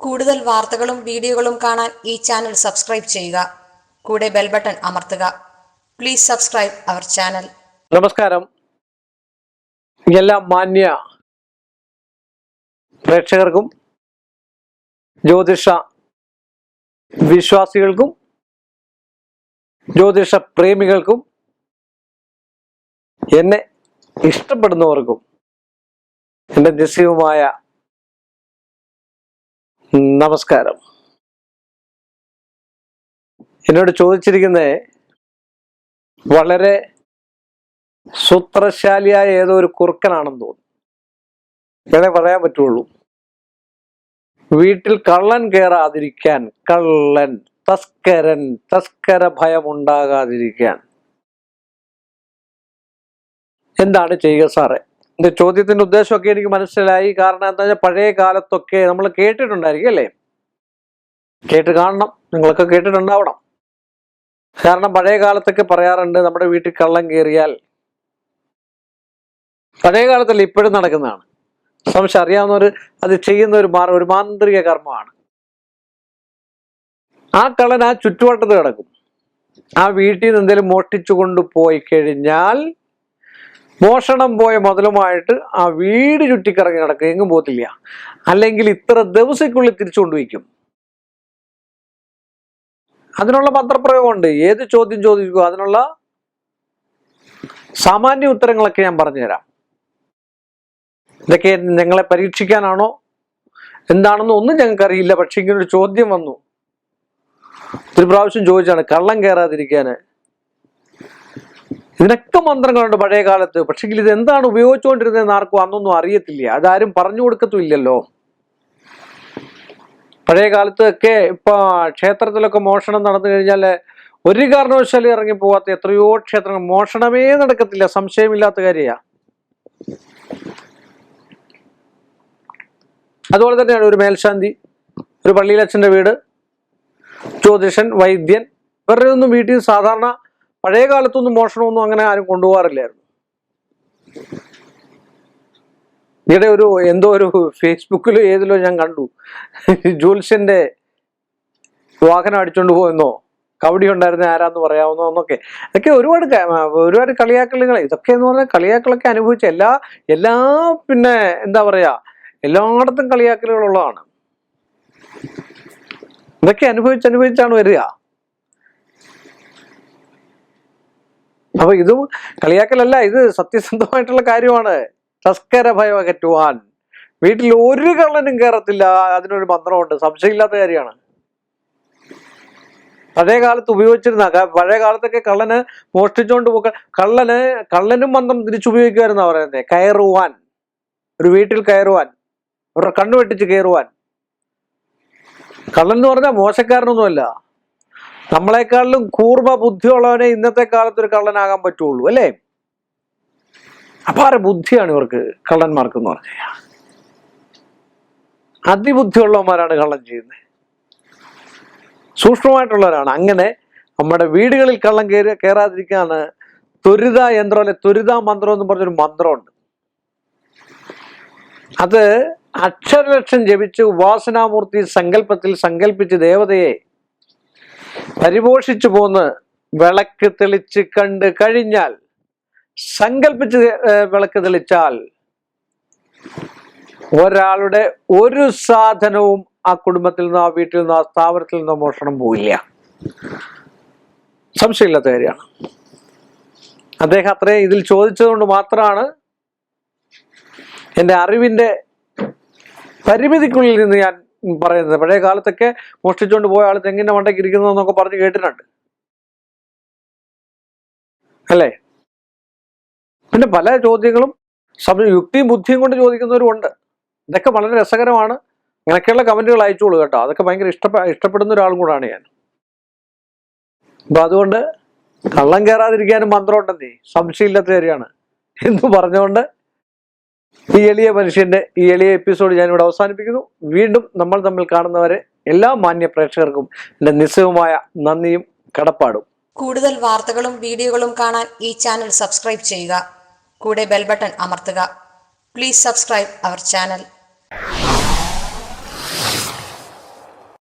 കൂടുതൽ വാർത്തകളും വീഡിയോകളും കാണാൻ ഈ ചാനൽ സബ്സ്ക്രൈബ് ചെയ്യുക. കൂടെ ബെൽ ബട്ടൺ അമർത്തുക. പ്ലീസ് സബ്സ്ക്രൈബ് അവർ ചാനൽ നമസ്കാരം. എല്ലാ മാന്യ പ്രേക്ഷകർക്കും ജ്യോതിഷ വിശ്വാസികൾക്കും ജ്യോതിഷ പ്രേമികൾക്കും എന്നെ ഇഷ്ടപ്പെടുന്നവർക്കും എന്റെ നിശ്ചയവുമായ നമസ്കാരം. എന്നോട് ചോദിച്ചിരിക്കുന്നത് വളരെ സൂത്രശാലിയായ ഏതോ ഒരു കുറുക്കനാണെന്ന് തോന്നുന്നു. അങ്ങനെ പറയാൻ പറ്റുള്ളൂ. വീട്ടിൽ കള്ളൻ കയറാതിരിക്കാൻ കള്ളൻ തസ്കരൻ തസ്കര ഭയമുണ്ടാകാതിരിക്കാൻ. എന്താണ് ചെയ്യുക സാറേ? എന്റെ ചോദ്യത്തിന്റെ ഉദ്ദേശമൊക്കെ എനിക്ക് മനസ്സിലായി. കാരണം എന്താ വെച്ചാൽ പഴയ കാലത്തൊക്കെ നമ്മൾ കേട്ടിട്ടുണ്ടായിരിക്കും അല്ലേ? കേട്ട് കാണണം. നിങ്ങളൊക്കെ കേട്ടിട്ടുണ്ടാവണം. കാരണം പഴയ കാലത്തൊക്കെ പറയാറുണ്ട് നമ്മുടെ വീട്ടിൽ കള്ളം കയറിയാൽ പഴയ കാലത്തല്ല ഇപ്പോഴും നടക്കുന്നതാണ്. സംശയം അറിയാവുന്നവർ അത് ചെയ്യുന്ന ഒരു മാർ ഒരു മാന്ത്രിക കർമ്മമാണ്. ആ കള്ളൻ ആ ചുറ്റുവട്ടത്ത് കിടക്കും. ആ വീട്ടിൽ നിന്ന് എന്തെങ്കിലും മോഷ്ടിച്ചു കൊണ്ടുപോയി കഴിഞ്ഞാൽ മോഷണം പോയ മുതലുമായിട്ട് ആ വീട് ചുറ്റിക്കറങ്ങി നടക്കുക. എങ്ങും പോകത്തില്ല. അല്ലെങ്കിൽ ഇത്ര ദിവസക്കുള്ളിൽ തിരിച്ചു കൊണ്ടുവയ്ക്കും അതിനുള്ള പത്രപ്രയോഗമുണ്ട്. ഏത് ചോദ്യം ചോദിക്കുക അതിനുള്ള സാമാന്യ ഉത്തരങ്ങളൊക്കെ ഞാൻ പറഞ്ഞുതരാം. ഇതൊക്കെ ഞങ്ങളെ പരീക്ഷിക്കാനാണോ? എന്താണെന്ന് ഒന്നും ഞങ്ങൾക്ക് അറിയില്ല പക്ഷെ ഇങ്ങനൊരു ചോദ്യം വന്നു. ഒരു പ്രാവശ്യം ചോദിച്ചാണ് കള്ളം കയറാതിരിക്കാന് ഇതിനൊക്കെ മന്ത്രങ്ങളുണ്ട് പഴയ കാലത്ത് പക്ഷെങ്കിൽ ഇത് എന്താണ് ഉപയോഗിച്ചുകൊണ്ടിരുന്നതെന്ന് ആർക്കും അന്നൊന്നും അറിയത്തില്ല. അതാരും പറഞ്ഞു കൊടുക്കത്തുമില്ലല്ലോ. പഴയ കാലത്തൊക്കെ ഇപ്പൊ ക്ഷേത്രത്തിലൊക്കെ മോഷണം നടന്നു കഴിഞ്ഞാൽ ഒരു കാരണവശാലും ഇറങ്ങി പോവാത്ത എത്രയോ ക്ഷേത്രങ്ങൾ. മോഷണമേ നടക്കത്തില്ല. സംശയമില്ലാത്ത കാര്യമാണ് അതുപോലെ തന്നെയാണ് ഒരു മേൽശാന്തി ഒരു പള്ളിയിലച്ഛന്റെ വീട് ജ്യോതിഷൻ വൈദ്യൻ ഇവരുടെ ഒന്നും വീട്ടിൽ സാധാരണ പഴയ കാലത്തൊന്നും മോഷണമൊന്നും അങ്ങനെ ആരും കൊണ്ടുപോകാറില്ലായിരുന്നു. ഈയിടെ ഒരു എന്തോ ഒരു ഫേസ്ബുക്കിലോ ഏതിലോ ഞാൻ കണ്ടു. ജ്യോത്സ്യന്റെ വാഹനം അടിച്ചോണ്ട് പോയെന്നോ കബഡി ഉണ്ടായിരുന്ന ആരാന്ന് പറയാവുന്നോ എന്നൊക്കെ. ഇതൊക്കെ ഒരുപാട് ഒരുപാട് കളിയാക്കലുകൾ ഇതൊക്കെ എന്ന് പറഞ്ഞാൽ കളിയാക്കളൊക്കെ അനുഭവിച്ച എല്ലാ എല്ലാ പിന്നെ എന്താ പറയാ എല്ലായിടത്തും കളിയാക്കലുകളുള്ളതാണ്. ഇതൊക്കെ അനുഭവിച്ച് അനുഭവിച്ചാണ് വരിക. അപ്പൊ ഇതും കളിയാക്കലല്ല ഇത് സത്യസന്ധമായിട്ടുള്ള കാര്യമാണ്. തസ്കര ഭയം അകറ്റുവാൻ വീട്ടിൽ ഒരു കള്ളനും കയറത്തില്ല അതിനൊരു മന്ത്രമുണ്ട്. സംശയമില്ലാത്ത കാര്യമാണ്. പഴയ കാലത്ത് ഉപയോഗിച്ചിരുന്ന പഴയ കാലത്തൊക്കെ കള്ളന് മോഷ്ടിച്ചുകൊണ്ട് പോക്ക കള്ളന് കള്ളനും മന്ത്രം തിരിച്ചുപയോഗിക്കുമായിരുന്ന പറയുന്നത് കയറുവാൻ. ഒരു വീട്ടിൽ കയറുവാൻ. അവരുടെ കണ്ണു വെട്ടിച്ച് കയറുവാൻ. കള്ളൻ എന്ന് പറഞ്ഞാൽ മോശക്കാരനൊന്നുമല്ല. നമ്മളെക്കാളിലും കൂർമ്മ ബുദ്ധിയുള്ളവനെ ഇന്നത്തെ കാലത്ത് ഒരു കള്ളനാകാൻ പറ്റുള്ളൂ അല്ലേ? അപാര ബുദ്ധിയാണ് ഇവർക്ക് കള്ളന്മാർക്ക് എന്ന് പറഞ്ഞു കഴിഞ്ഞാൽ അതിബുദ്ധിയുള്ളവന്മാരാണ് കള്ളൻ ചെയ്യുന്നത്. സൂക്ഷ്മമായിട്ടുള്ളവരാണ്. അങ്ങനെ നമ്മുടെ വീടുകളിൽ കള്ളം കയറി കയറാതിരിക്കാണ് ത്വരിത യന്ത്രം അല്ലെ ത്വരിത മന്ത്രം എന്ന് പറഞ്ഞൊരു മന്ത്രമുണ്ട്. അത് അക്ഷരലക്ഷം ജപിച്ച് ഉപാസനാമൂർത്തി സങ്കല്പത്തിൽ സങ്കല്പിച്ച് ദേവതയെ പരിപോഷിച്ചു പോന്ന് വിളക്ക് തെളിച്ച് കണ്ട് കഴിഞ്ഞാൽ സങ്കല്പിച്ച് വിളക്ക് തെളിച്ചാൽ ഒരാളുടെ ഒരു സാധനവും ആ കുടുംബത്തിൽ നിന്നോ ആ വീട്ടിൽ നിന്നോ ആ സ്ഥാപനത്തിൽ നിന്നോ മോഷണം പോയില്ല സംശയമില്ലാത്ത കാര്യമാണ്. അദ്ദേഹം അത്രയും ഇതിൽ ചോദിച്ചതുകൊണ്ട് മാത്രമാണ് എന്റെ അറിവിന്റെ പരിമിതിക്കുള്ളിൽ നിന്ന് ഞാൻ പറയുന്നത്. പഴയ കാലത്തൊക്കെ മോഷ്ടിച്ചുകൊണ്ട് പോയ ആൾ തെങ്ങിന്റെ മണ്ടയ്ക്ക് ഇരിക്കുന്നു എന്നൊക്കെ പറഞ്ഞ് കേട്ടിട്ടുണ്ട്. അല്ലേ? പിന്നെ പല ചോദ്യങ്ങളും യുക്തിയും ബുദ്ധിയും കൊണ്ട് ചോദിക്കുന്നവരും ഉണ്ട് ഇതൊക്കെ വളരെ രസകരമാണ്. അങ്ങനെയൊക്കെയുള്ള കമന്റുകൾ അയച്ചോളൂ കേട്ടോ. അതൊക്കെ ഭയങ്കര ഇഷ്ടപ്പെ ഇഷ്ടപ്പെടുന്ന ഒരാളും കൂടാണ് ഞാൻ. അപ്പൊ അതുകൊണ്ട് കള്ളം കയറാതിരിക്കാനും മന്ത്രം ഉണ്ടെന്നേ സംശയമില്ലാത്ത കാര്യമാണ്. എന്ന് പറഞ്ഞുകൊണ്ട് ഈ എളിയ മനുഷ്യന്റെ ഈ എളിയ എപ്പിസോഡ് ഞാൻ അവസാനിപ്പിക്കുന്നു. വീണ്ടും നമ്മൾ തമ്മിൽ കാണുന്നവരെ എല്ലാ മാന്യ പ്രേക്ഷകർക്കും എന്റെ നിസ്സഹമായ നന്ദിയും കടപ്പാടും. കൂടുതൽ വാർത്തകളും വീഡിയോകളും കാണാൻ ഈ ചാനൽ സബ്സ്ക്രൈബ് ചെയ്യുക. കൂടെ ബെൽബട്ടൺ അമർത്തുക. Please subscribe our channel